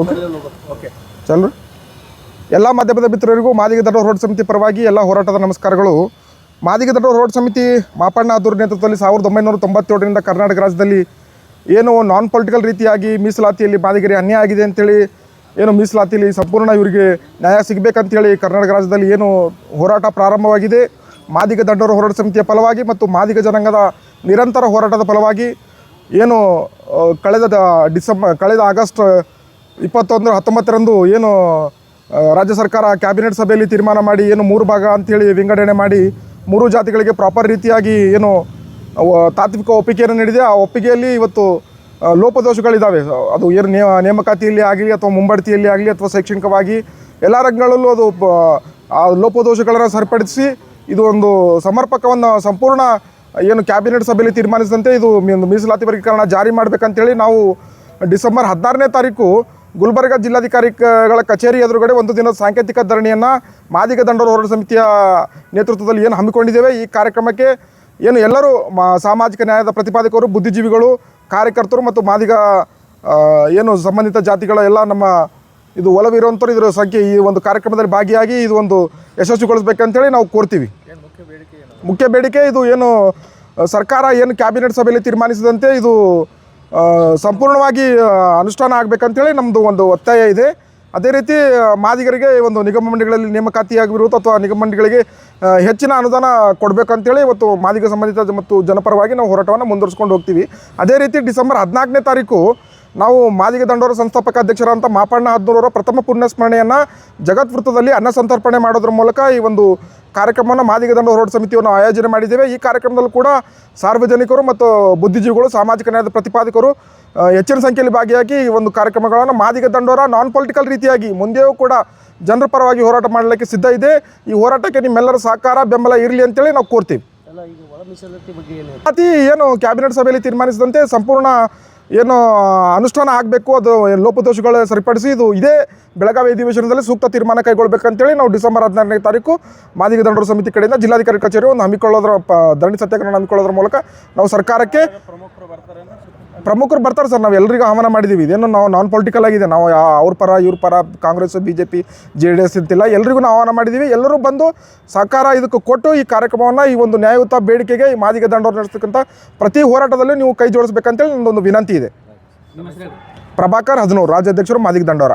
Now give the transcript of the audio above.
Okay ಚಲ್ರಿ. ಎಲ್ಲ ಮಾಧ್ಯಮದ ಮಿತ್ರರಿಗೂ ಮಾದಿಗ ದಂಡ ರೋಡ್ ಸಮಿತಿ ಪರವಾಗಿ ಎಲ್ಲ ಹೋರಾಟದ ನಮಸ್ಕಾರಗಳು. ಮಾದಿಗ ದಂಡ ರೋಡ್ ಸಮಿತಿ ಮಾಪಣ್ಣ ಅದೂರ್ ನೇತೃತ್ವದಲ್ಲಿ ಸಾವಿರದ ಒಂಬೈನೂರ ತೊಂಬತ್ತೇಳರಿಂದ ಕರ್ನಾಟಕ ರಾಜ್ಯದಲ್ಲಿ ಏನು ನಾನ್ ಪೊಲಿಟಿಕಲ್ ರೀತಿಯಾಗಿ ಮೀಸಲಾತಿಯಲ್ಲಿ ಮಾದಿಗೆರೆ ಅನ್ಯಾಯ ಆಗಿದೆ ಅಂತೇಳಿ ಏನು ಮೀಸಲಾತಿಯಲ್ಲಿ ಸಂಪೂರ್ಣ ಇವರಿಗೆ ನ್ಯಾಯ ಸಿಗಬೇಕಂತೇಳಿ ಕರ್ನಾಟಕ ರಾಜ್ಯದಲ್ಲಿ ಏನು ಹೋರಾಟ ಪ್ರಾರಂಭವಾಗಿದೆ. ಮಾದಿಗ ದಂಡೋರ ಹೋರಾಟ ಸಮಿತಿಯ ಫಲವಾಗಿ ಮತ್ತು ಮಾದಿಗ ಜನಾಂಗದ ನಿರಂತರ ಹೋರಾಟದ ಫಲವಾಗಿ ಏನು ಕಳೆದ ಡಿಸೆಂಬರ್ ಕಳೆದ ಆಗಸ್ಟ್ ಇಪ್ಪತ್ತೊಂದು ಹತ್ತೊಂಬತ್ತರಂದು ಏನು ರಾಜ್ಯ ಸರ್ಕಾರ ಕ್ಯಾಬಿನೆಟ್ ಸಭೆಯಲ್ಲಿ ತೀರ್ಮಾನ ಮಾಡಿ, ಏನು ಮೂರು ಭಾಗ ಅಂಥೇಳಿ ವಿಂಗಡಣೆ ಮಾಡಿ, ಮೂರು ಜಾತಿಗಳಿಗೆ ಪ್ರಾಪರ್ ರೀತಿಯಾಗಿ ಏನು ತಾತ್ವಿಕ ಒಪ್ಪಿಗೆಯನ್ನು ನೀಡಿದೆ. ಆ ಒಪ್ಪಿಗೆಯಲ್ಲಿ ಇವತ್ತು ಲೋಪದೋಷಗಳಿದ್ದಾವೆ ಅದು ಏನು ನೇ, ನೇಮಕಾತಿಯಲ್ಲಿ ಆಗಲಿ ಅಥವಾ ಮುಂಬಡ್ತಿಯಲ್ಲಿ ಆಗಲಿ ಅಥವಾ ಶೈಕ್ಷಣಿಕವಾಗಿ ಎಲ್ಲ ರಂಗಗಳಲ್ಲೂ ಅದು ಆ ಲೋಪದೋಷಗಳನ್ನು ಸರಿಪಡಿಸಿ ಇದು ಒಂದು ಸಮರ್ಪಕವನ್ನು ಸಂಪೂರ್ಣ, ಏನು ಕ್ಯಾಬಿನೆಟ್ ಸಭೆಯಲ್ಲಿ ತೀರ್ಮಾನಿಸಿದಂತೆ ಇದು ಮೀಸಲಾತಿ ವರ್ಗೀಕರಣ ಜಾರಿ ಮಾಡಬೇಕಂತೇಳಿ ನಾವು ಡಿಸೆಂಬರ್ ಹದಿನಾರನೇ ತಾರೀಕು ಗುಲ್ಬರ್ಗ ಜಿಲ್ಲಾಧಿಕಾರಿಗಳ ಕಚೇರಿ ಎದುರುಗಡೆ ಒಂದು ದಿನದ ಸಾಂಕೇತಿಕ ಧರಣಿಯನ್ನು ಮಾದಿಗ ದಂಡೋರ ಹೋರಾಟ ಸಮಿತಿಯ ನೇತೃತ್ವದಲ್ಲಿ ಏನು ಹಮ್ಮಿಕೊಂಡಿದ್ದೇವೆ. ಈ ಕಾರ್ಯಕ್ರಮಕ್ಕೆ ಏನು ಎಲ್ಲರೂ ಮಾ ಸಾಮಾಜಿಕ ನ್ಯಾಯದ ಪ್ರತಿಪಾದಕರು ಬುದ್ಧಿಜೀವಿಗಳು ಕಾರ್ಯಕರ್ತರು ಮತ್ತು ಮಾದಿಗ ಏನು ಸಂಬಂಧಿತ ಜಾತಿಗಳ ಎಲ್ಲ ನಮ್ಮ ಇದು ಒಲವಿರುವಂಥವ್ರು ಇದರ ಸಂಖ್ಯೆ ಈ ಒಂದು ಕಾರ್ಯಕ್ರಮದಲ್ಲಿ ಭಾಗಿಯಾಗಿ ಇದು ಒಂದು ಯಶಸ್ವಿಗೊಳಿಸ್ಬೇಕಂತೇಳಿ ನಾವು ಕೋರ್ತೀವಿ. ಮುಖ್ಯ ಬೇಡಿಕೆ ಇದು ಏನು ಸರ್ಕಾರ ಏನು ಕ್ಯಾಬಿನೆಟ್ ಸಭೆಯಲ್ಲಿ ತೀರ್ಮಾನಿಸಿದಂತೆ ಇದು ಸಂಪೂರ್ಣವಾಗಿ ಅನುಷ್ಠಾನ ಆಗಬೇಕಂತೇಳಿ ನಮ್ಮದು ಒಂದು ಒತ್ತಾಯ ಇದೆ. ಅದೇ ರೀತಿ ಮಾದಿಗರಿಗೆ ಒಂದು ನಿಗಮ ಮಂಡಳಿಗಳಲ್ಲಿ ನೇಮಕಾತಿಯಾಗಿರುವುದು ಅಥವಾ ನಿಗಮ ಮಂಡಳಿಗಳಿಗೆ ಹೆಚ್ಚಿನ ಅನುದಾನ ಕೊಡಬೇಕಂತೇಳಿ ಇವತ್ತು ಮಾದಿಗ ಸಂಬಂಧಿತ ಮತ್ತು ಜನಪರವಾಗಿ ನಾವು ಹೋರಾಟವನ್ನು ಮುಂದುವರಿಸ್ಕೊಂಡು ಹೋಗ್ತೀವಿ. ಅದೇ ರೀತಿ ಡಿಸೆಂಬರ್ ಹದಿನಾಲ್ಕನೇ ತಾರೀಕು ನಾವು ಮಾದಿಗ ದಂಡೋರ ಸಂಸ್ಥಾಪಕ ಅಧ್ಯಕ್ಷರಾದಂಥ ಮಾಪಣ್ಣ ಹದ್ನೂರವರ ಪ್ರಥಮ ಪುಣ್ಯಸ್ಮರಣೆಯನ್ನು ಜಗತ್ ವೃತ್ತದಲ್ಲಿ ಅನ್ನ ಸಂತರ್ಪಣೆ ಮಾಡೋದ್ರ ಮೂಲಕ ಈ ಒಂದು ಕಾರ್ಯಕ್ರಮವನ್ನು ಮಾದಿಗ ದಂಡ ಹೋರಾಟ ಸಮಿತಿಯನ್ನು ಆಯೋಜನೆ ಮಾಡಿದ್ದೇವೆ. ಈ ಕಾರ್ಯಕ್ರಮದಲ್ಲೂ ಕೂಡ ಸಾರ್ವಜನಿಕರು ಮತ್ತು ಬುದ್ಧಿಜೀವಿಗಳು ಸಾಮಾಜಿಕ ನ್ಯಾಯದ ಪ್ರತಿಪಾದಕರು ಹೆಚ್ಚಿನ ಸಂಖ್ಯೆಯಲ್ಲಿ ಭಾಗಿಯಾಗಿ ಈ ಒಂದು ಕಾರ್ಯಕ್ರಮಗಳನ್ನು ಮಾದಿಗ ದಂಡೋರ ನಾನ್ ಪೊಲಿಟಿಕಲ್ ರೀತಿಯಾಗಿ ಮುಂದೆಯೂ ಕೂಡ ಜನರ ಪರವಾಗಿ ಹೋರಾಟ ಮಾಡಲಿಕ್ಕೆ ಸಿದ್ಧ ಇದೆ. ಈ ಹೋರಾಟಕ್ಕೆ ನಿಮ್ಮೆಲ್ಲರ ಸಹಕಾರ ಬೆಂಬಲ ಇರಲಿ ಅಂತೇಳಿ ನಾವು ಕೋರ್ತೀವಿ. ಅತಿ ಏನು ಕ್ಯಾಬಿನೆಟ್ ಸಭೆಯಲ್ಲಿ ತೀರ್ಮಾನಿಸಿದಂತೆ ಸಂಪೂರ್ಣ ಏನು ಅನುಷ್ಠಾನ ಆಗಬೇಕು, ಅದು ಲೋಪದೋಷಗಳ ಸರಿಪಡಿಸಿ ಇದು ಇದೇ ಬೆಳಗಾವಿ ಅಧಿವೇಶನದಲ್ಲಿ ಸೂಕ್ತ ತೀರ್ಮಾನ ಕೈಗೊಳ್ಳಬೇಕಂತೇಳಿ ನಾವು ಡಿಸೆಂಬರ್ ಹದಿನಾರನೇ ತಾರೀಕು ಮಾದಿಗ ದಂಡರು ಸಮಿತಿ ಕಡೆಯಿಂದ ಜಿಲ್ಲಾಧಿಕಾರಿ ಕಚೇರಿ ಒಂದು ಹಮ್ಮಿಕೊಳ್ಳೋದ್ರ, ಪ, ಧರಣಿ ಸತ್ಯಾಗ್ರಹ ಹಮ್ಮಿಕೊಳ್ಳೋದ್ರ ಮೂಲಕ ನಾವು ಸರ್ಕಾರಕ್ಕೆ ಪ್ರಮುಖರು ಬರ್ತಾರೆ ಸರ್ ನಾವು ಎಲ್ರಿಗೂ ಆಹ್ವಾನ ಮಾಡಿದ್ದೀವಿ ಇದೇನು ನಾವು ನಾನ್ ಪೊಲಿಟಿಕಲ್ ಆಗಿದೆ. ನಾವು ಅವ್ರ ಪರ ಇವ್ರ ಪರ Congress B J P J D S ಅಂತಿಲ್ಲ ಎಲ್ರಿಗೂ ನಾವು ಆಹ್ವಾನ ಮಾಡಿದ್ದೀವಿ ಎಲ್ಲರೂ ಬಂದು ಸಹಕಾರ ಇದಕ್ಕೆ ಕೊಟ್ಟು ಈ ಕಾರ್ಯಕ್ರಮವನ್ನು ಈ ಒಂದು ನ್ಯಾಯಯುತ ಬೇಡಿಕೆಗೆ ಈ ಮಾದಿಗೆ ದಂಡವರು ನಡೆಸ್ತಕ್ಕಂಥ ಪ್ರತಿ ಹೋರಾಟದಲ್ಲೂ ನೀವು ಕೈ ಜೋಡಿಸ್ಬೇಕಂತೇಳಿ ನನ್ನೊಂದು ವಿನಂತಿ ಇದೆ. ಪ್ರಭಾಕರ್ ಹದಿನೂರು ರಾಜ್ಯಾಧ್ಯಕ್ಷರು ಮಾದಿಗ ದಂಡೋರ